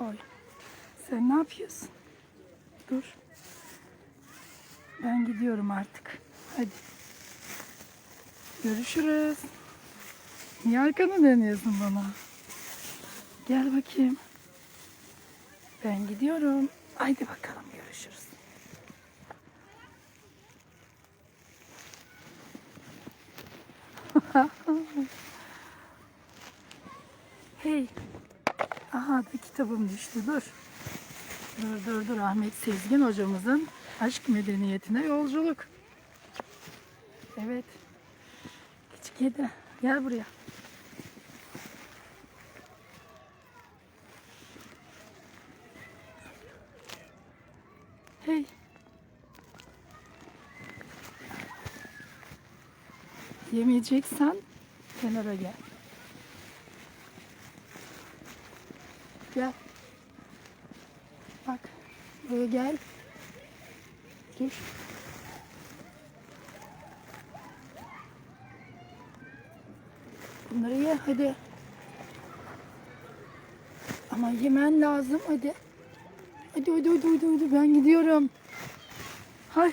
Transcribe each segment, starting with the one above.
Oy. Sen ne yapıyorsun? Dur. Ben gidiyorum artık. Hadi. Görüşürüz. Niye arkanı dönüyorsun bana? Gel bakayım. Ben gidiyorum. Haydi bakalım görüşürüz. hey. Aha da kitabım düştü. Dur. Dur dur dur. Ahmet Sezgin hocamızın aşk medeniyetine yolculuk. Evet. Küçük kedi. Gel buraya. Hey. Yemeyeceksen kenara gel. Gel. Bak. Buraya gel. Dur. Bunları ye hadi. Ama yemen lazım hadi. Hadi hadi hadi hadi, hadi. ben gidiyorum. Hay.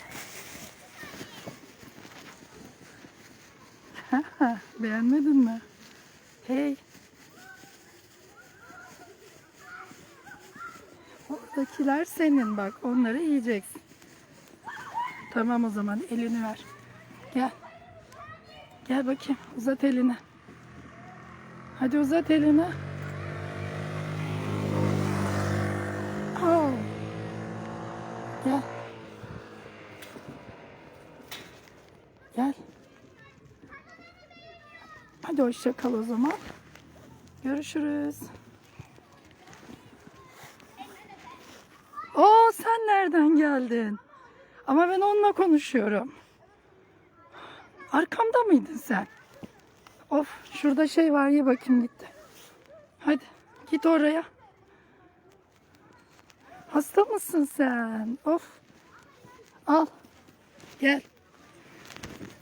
Beğenmedin mi? Hey. Oradakiler senin bak. Onları yiyeceksin. Tamam o zaman elini ver. Gel. Gel bakayım. Uzat elini. Hadi uzat elini. Al. Gel. Gel. Hadi hoşça kal o zaman. Görüşürüz. Oo sen nereden geldin? Ama ben onunla konuşuyorum. Arkamda mıydın sen? Of şurada şey var ye bakayım gitti. Hadi git oraya. Hasta mısın sen? Of. Al. Gel.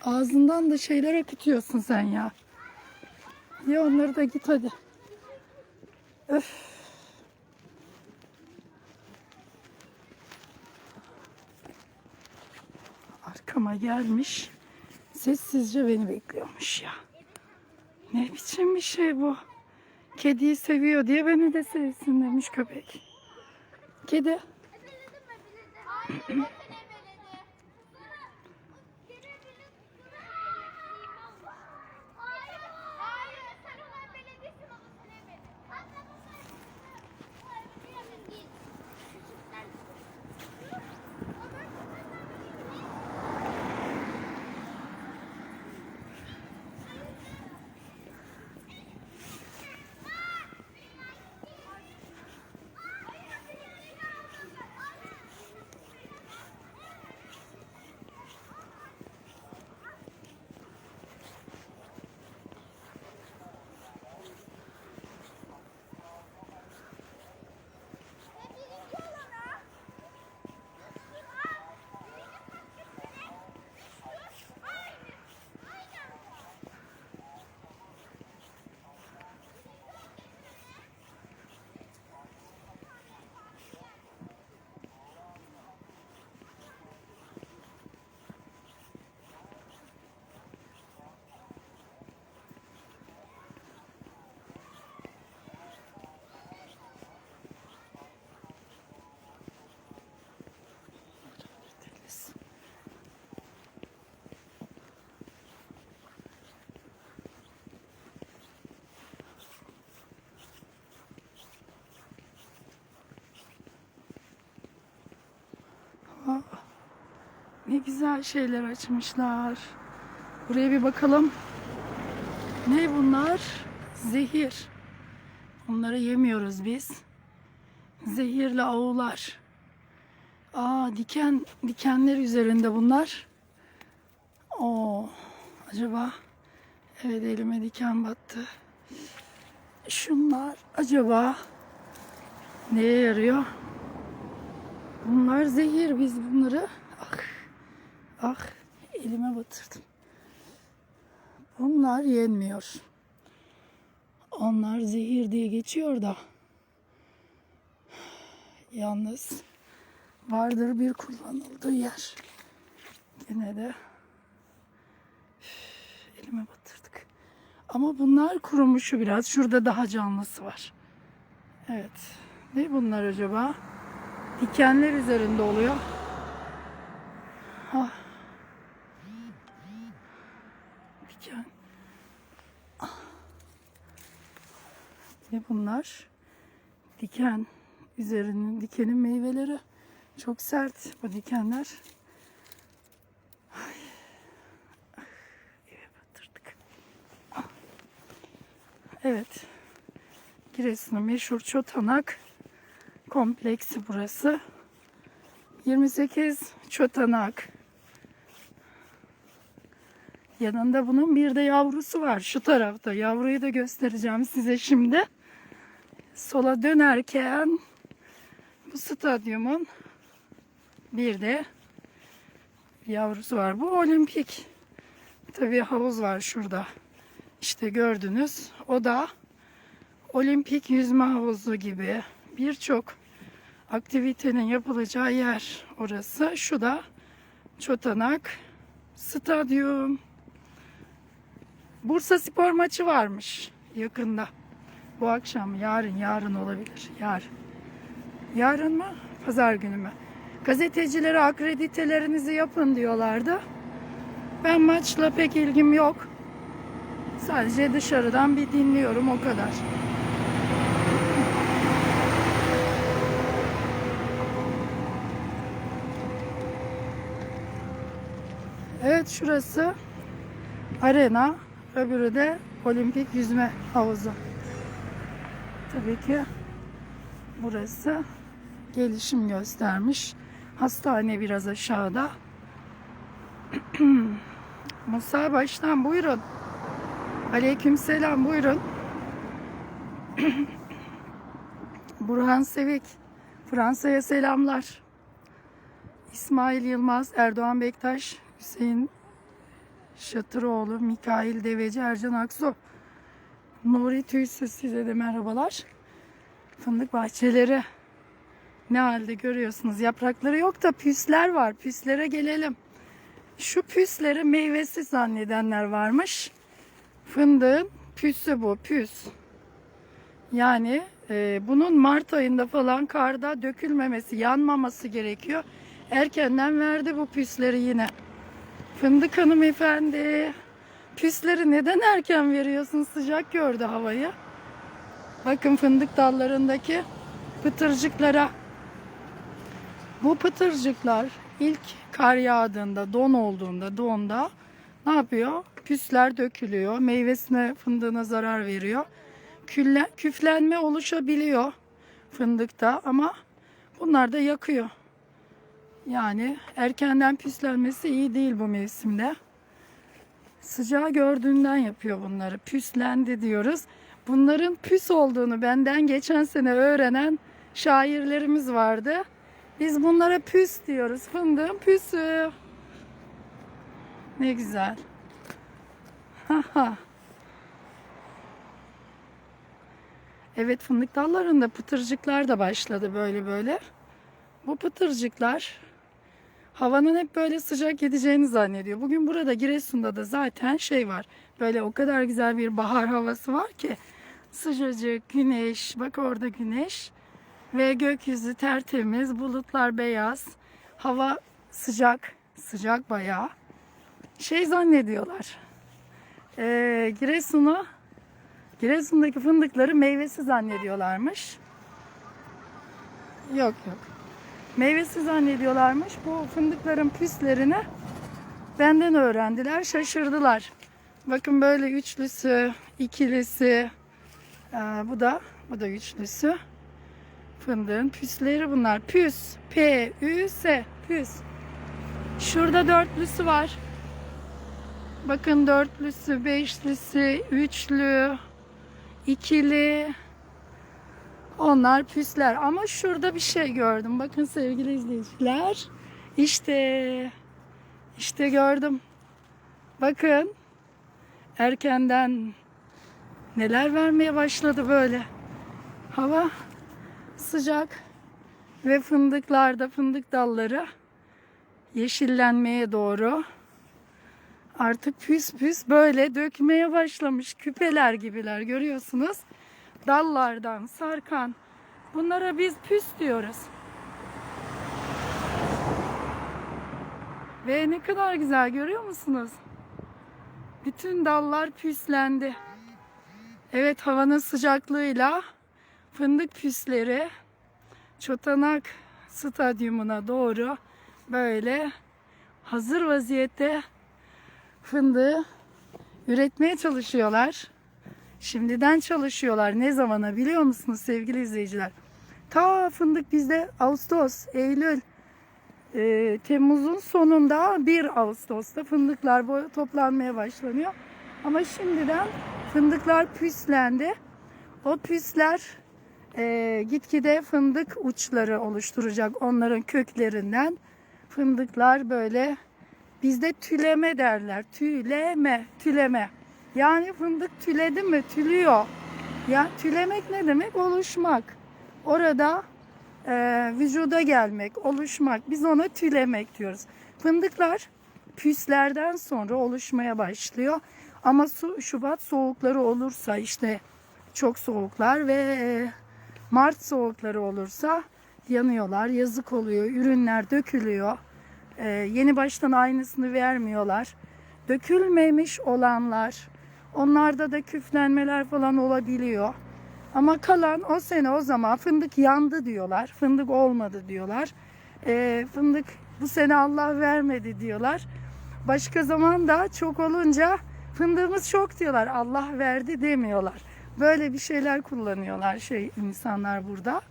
Ağzından da şeyler akıtıyorsun sen ya. Ye onları da git hadi. Öf. Arkama gelmiş. Sessizce beni bekliyormuş ya. Ne biçim bir şey bu? Kediyi seviyor diye beni de sevsin demiş köpek. Kedi. Ne güzel şeyler açmışlar. Buraya bir bakalım. Ne bunlar? Zehir. Onları yemiyoruz biz. Zehirli avlar. Aa diken dikenler üzerinde bunlar. Oo acaba evet elime diken battı. Şunlar acaba neye yarıyor? Bunlar zehir. Biz bunları ah elime batırdım. Bunlar yenmiyor. Onlar zehir diye geçiyor da Yalnız vardır bir kullanıldığı yer. Yine de elime batırdık. Ama bunlar kurumuşu biraz. Şurada daha canlısı var. Evet. Ne bunlar acaba? Dikenler üzerinde oluyor. Ah. Diken. Ah. Ne bunlar? Diken üzerinin dikenin meyveleri çok sert bu dikenler. Ay. Batırdık. Evet. Giresun'un meşhur Çotanak kompleksi burası. 28 Çotanak. Yanında bunun bir de yavrusu var şu tarafta. Yavruyu da göstereceğim size şimdi. Sola dönerken bu stadyumun bir de yavrusu var. Bu olimpik. Tabii havuz var şurada. İşte gördünüz. O da olimpik yüzme havuzu gibi birçok aktivitenin yapılacağı yer orası. Şu da Çotanak Stadyum. Bursa Spor maçı varmış yakında. Bu akşam, yarın, yarın olabilir. Yarın. Yarın mı? Pazar günü mü? Gazetecilere akreditelerinizi yapın diyorlardı. Ben maçla pek ilgim yok. Sadece dışarıdan bir dinliyorum o kadar. Evet şurası arena, öbürü de olimpik yüzme havuzu. Tabii ki burası gelişim göstermiş. Hastane biraz aşağıda. Musa Baş'tan buyurun. Aleykümselam buyurun. Burhan Sevik. Fransa'ya selamlar. İsmail Yılmaz, Erdoğan Bektaş, Hüseyin Şatıroğlu, Mikail Deveci, Ercan Aksu. Nuri Tüysüz size de merhabalar. Fındık bahçeleri ne halde görüyorsunuz. Yaprakları yok da püsler var. Püslere gelelim. Şu püsleri meyvesi zannedenler varmış. Fındığın püsü bu, püs. Yani e, bunun Mart ayında falan karda dökülmemesi, yanmaması gerekiyor. Erkenden verdi bu püsleri yine. Fındık hanımefendi. Püsleri neden erken veriyorsun? Sıcak gördü havayı. Bakın fındık dallarındaki pıtırcıklara. Bu pıtırcıklar ilk kar yağdığında, don olduğunda, donda ne yapıyor? Püsler dökülüyor. Meyvesine, fındığına zarar veriyor. Külle, küflenme oluşabiliyor fındıkta ama bunlar da yakıyor. Yani erkenden püslenmesi iyi değil bu mevsimde. Sıcağı gördüğünden yapıyor bunları. Püslendi diyoruz. Bunların püs olduğunu benden geçen sene öğrenen şairlerimiz vardı. Biz bunlara püs diyoruz. Fındığın püsü. Ne güzel. Haha. evet fındık dallarında pıtırcıklar da başladı böyle böyle. Bu pıtırcıklar havanın hep böyle sıcak gideceğini zannediyor. Bugün burada Giresun'da da zaten şey var. Böyle o kadar güzel bir bahar havası var ki sıcacık güneş. Bak orada güneş. Ve gökyüzü tertemiz, bulutlar beyaz. Hava sıcak, sıcak bayağı. Şey zannediyorlar. Ee, Giresun'u Giresun'daki fındıkları meyvesi zannediyorlarmış. Yok yok. Meyvesi zannediyorlarmış. Bu fındıkların püslerini benden öğrendiler. Şaşırdılar. Bakın böyle üçlüsü, ikilisi. Ee, bu da bu da üçlüsü. Fındığın püsleri bunlar. Püs. P, Ü, S. Püs. Şurada dörtlüsü var. Bakın dörtlüsü, beşlisi, üçlü, ikili. Onlar püsler. Ama şurada bir şey gördüm. Bakın sevgili izleyiciler. İşte. işte gördüm. Bakın. Erkenden neler vermeye başladı böyle. Hava sıcak. Ve fındıklarda fındık dalları yeşillenmeye doğru artık püs püs böyle dökmeye başlamış. Küpeler gibiler görüyorsunuz. Dallardan sarkan. Bunlara biz püs diyoruz. Ve ne kadar güzel görüyor musunuz? Bütün dallar püslendi. Evet havanın sıcaklığıyla fındık püsleri Çotanak Stadyumuna doğru böyle hazır vaziyette fındığı üretmeye çalışıyorlar. Şimdiden çalışıyorlar. Ne zamana biliyor musunuz sevgili izleyiciler? Ta fındık bizde Ağustos, Eylül, e, Temmuz'un sonunda 1 Ağustos'ta fındıklar toplanmaya başlanıyor. Ama şimdiden fındıklar püslendi. O püsler e, gitgide fındık uçları oluşturacak onların köklerinden. Fındıklar böyle bizde tüleme derler. Tüleme, tüleme. Yani fındık tüledi mi? Tülüyor. Ya tülemek ne demek? Oluşmak. Orada e, vücuda gelmek, oluşmak. Biz ona tülemek diyoruz. Fındıklar püslerden sonra oluşmaya başlıyor. Ama su, Şubat soğukları olursa işte çok soğuklar ve e, Mart soğukları olursa yanıyorlar. Yazık oluyor. Ürünler dökülüyor. E, yeni baştan aynısını vermiyorlar. Dökülmemiş olanlar onlarda da küflenmeler falan olabiliyor. Ama kalan o sene o zaman fındık yandı diyorlar. Fındık olmadı diyorlar. E, fındık bu sene Allah vermedi diyorlar. Başka zaman da çok olunca fındığımız çok diyorlar. Allah verdi demiyorlar. Böyle bir şeyler kullanıyorlar şey insanlar burada.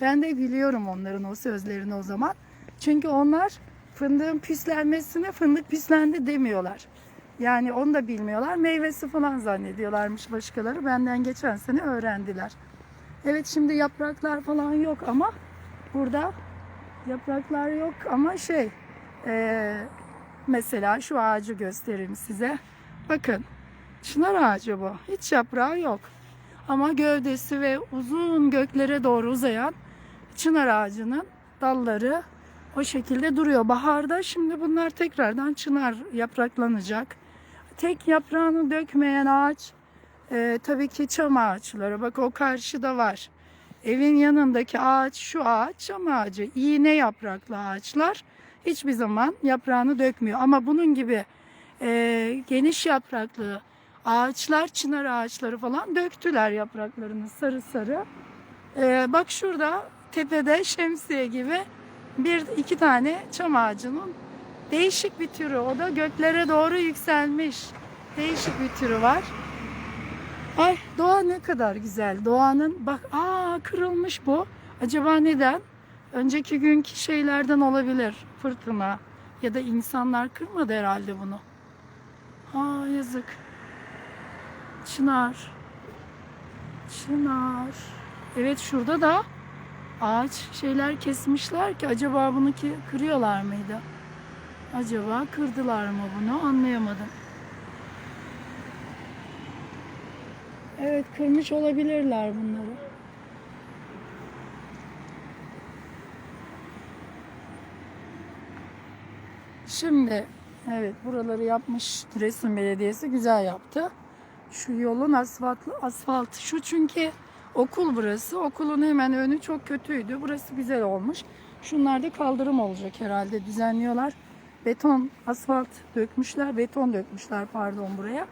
Ben de biliyorum onların o sözlerini o zaman. Çünkü onlar fındığın pislenmesine fındık pislendi demiyorlar. Yani onu da bilmiyorlar. Meyvesi falan zannediyorlarmış başkaları. Benden geçen sene öğrendiler. Evet şimdi yapraklar falan yok ama burada yapraklar yok ama şey eee, mesela şu ağacı göstereyim size. Bakın çınar ağacı bu. Hiç yaprağı yok. Ama gövdesi ve uzun göklere doğru uzayan çınar ağacının dalları o şekilde duruyor. Baharda şimdi bunlar tekrardan çınar yapraklanacak. Tek yaprağını dökmeyen ağaç e, tabii ki çam ağaçları. Bak o karşıda var. Evin yanındaki ağaç şu ağaç çam ağacı. İğne yapraklı ağaçlar hiçbir zaman yaprağını dökmüyor. Ama bunun gibi e, geniş yapraklı ağaçlar, çınar ağaçları falan döktüler yapraklarını sarı sarı. E, bak şurada tepede şemsiye gibi bir iki tane çam ağacının değişik bir türü. O da göklere doğru yükselmiş. Değişik bir türü var. Ay doğa ne kadar güzel. Doğanın bak aa kırılmış bu. Acaba neden? Önceki günkü şeylerden olabilir. Fırtına ya da insanlar kırmadı herhalde bunu. Aa yazık. Çınar. Çınar. Evet şurada da ağaç şeyler kesmişler ki acaba bunu ki kırıyorlar mıydı? Acaba kırdılar mı bunu anlayamadım. Evet kırmış olabilirler bunları. Şimdi evet buraları yapmış Resim Belediyesi güzel yaptı. Şu yolun asfaltlı asfalt şu çünkü okul burası. Okulun hemen önü çok kötüydü. Burası güzel olmuş. Şunlar da kaldırım olacak herhalde düzenliyorlar. Beton, asfalt dökmüşler. Beton dökmüşler pardon buraya.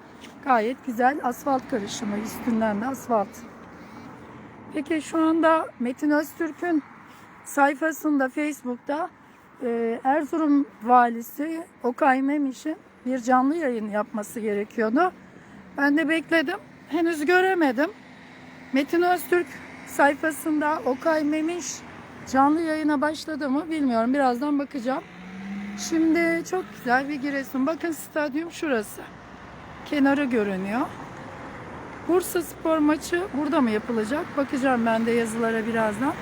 Gayet güzel asfalt karışımı. Üstünden de asfalt. Peki şu anda Metin Öztürk'ün sayfasında Facebook'ta e, Erzurum valisi Okay Memiş'in bir canlı yayın yapması gerekiyordu. Ben de bekledim. Henüz göremedim. Metin Öztürk sayfasında Okay Memiş canlı yayına başladı mı bilmiyorum. Birazdan bakacağım. Şimdi çok güzel bir Giresun. Bakın stadyum şurası. Kenarı görünüyor. Bursa spor maçı burada mı yapılacak? Bakacağım ben de yazılara birazdan.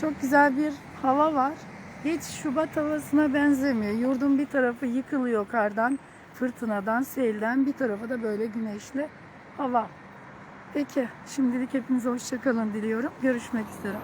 Çok güzel bir hava var. Hiç Şubat havasına benzemiyor. Yurdun bir tarafı yıkılıyor kardan, fırtınadan, selden. Bir tarafı da böyle güneşli hava. Peki şimdilik hepinize hoşçakalın diliyorum. Görüşmek üzere.